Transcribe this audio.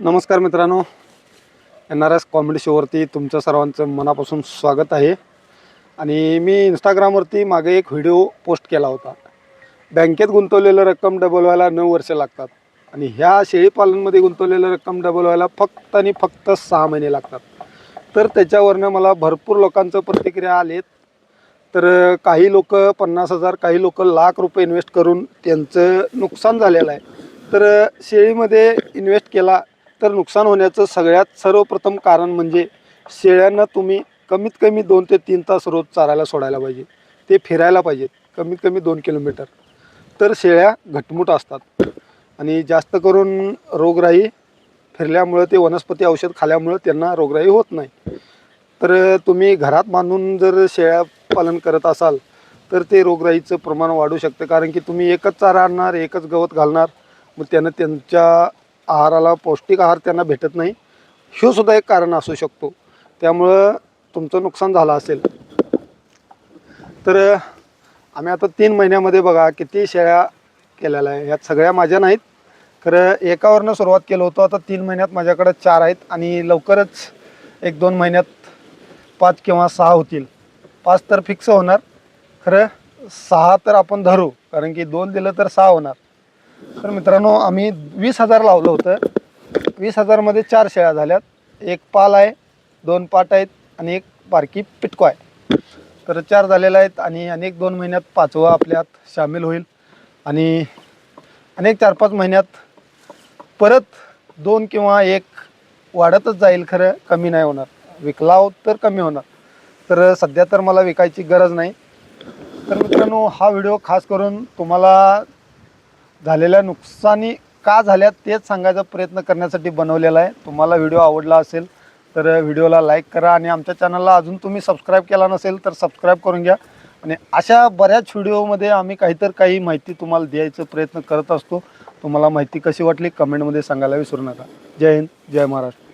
नमस्कार मित्रांनो. N R S comedy शोवरती तुमचं सर्वांचं मनापासून स्वागत आहे. आणि मी इंस्टाग्रामवरती मागे एक व्हिडिओ पोस्ट केला होता. बँकेत गुंतवलेलं रक्कम डबल व्हायला नऊ वर्षे लागतात. आणि ह्या शेळीपालनमध्ये गुंतवलेलं रक्कम डबल व्हायला फक्त आणि फक्त सहा महिने लागतात. तर त्याच्यावरनं मला भरपूर लोकांचं प्रतिक्रिया आलेत. तर काही लोक पन्नास हजार काही लोक लाख रुपये इन्व्हेस्ट करून त्यांचं नुकसान झालेलं आहे. तर शेळीमध्ये इन्व्हेस्ट केला तर नुकसान होण्याचं सगळ्यात सर्वप्रथम कारण म्हणजे शेळ्यांना तुम्ही कमीत कमी दोन ते तीन तास रोज चारायला सोडायला पाहिजे. ते फिरायला पाहिजेत कमीत कमी दोन किलोमीटर. तर शेळ्या घटमुट असतात. आणि जास्त करून रोगराई फिरल्यामुळं ते वनस्पती औषध खाल्यामुळं त्यांना रोगराई होत नाही. तर तुम्ही घरात बांधून जर शेळ्या पालन करत असाल तर ते रोगराईचं प्रमाण वाढू शकतं. कारण की तुम्ही एकच चारा आणणार एकच गवत घालणार मग त्यानं त्यांच्या आहाराला पौष्टिक आहार त्यांना भेटत नाही. हे सुद्धा एक कारण असू शकतो. त्यामुळं तुमचं नुकसान झालं असेल. तर आम्ही आता तीन महिन्यामध्ये बघा किती शेळ्या केलेल्या आहे ह्यात सगळ्या माझ्या नाहीत. खरं एकावरनं सुरुवात केलं होतं. आता तीन महिन्यात माझ्याकडे चार आहेत आणि लवकरच एक दोन महिन्यात पाच किंवा सहा होतील. पाच तर फिक्स होणार. खरं सहा तर आपण धरू. कारण की दोन दिलं तर सहा होणार. तर मित्रांनो आम्ही वीस हजार लावलं होतं. वीस हजारमध्ये चार शेळ्या झाल्यात. एक पाल आहे दोन पाट आहेत आणि एक बारकी पिटको आहे. तर चार झालेल्या आहेत आणि अनेक दोन महिन्यात पाचवा आपल्यात सामील होईल. आणि अनेक चार पाच महिन्यात परत दोन किंवा एक वाढतच जाईल खरं कमी नाही होणार. विकलाव तर कमी होणार. तर सध्या तर मला विकायची गरज नाही. तर मित्रांनो हा व्हिडिओ खास करून तुम्हाला झालेल्या नुकसानी का झाल्या तेच सांगायचा प्रयत्न करण्यासाठी बनवलेला आहे. तुम्हाला व्हिडिओ आवडला असेल तर व्हिडिओला लाईक करा आणि आमच्या चॅनलला अजून तुम्ही सबस्क्राईब केला नसेल तर सबस्क्राईब करून घ्या. आणि अशा बऱ्याच व्हिडिओमध्ये आम्ही काहीतर काही माहिती तुम्हाला द्यायचा प्रयत्न करत असतो. तुम्हाला माहिती कशी वाटली कमेंटमध्ये सांगायला विसरू नका. जय हिंद जय महाराष्ट्र.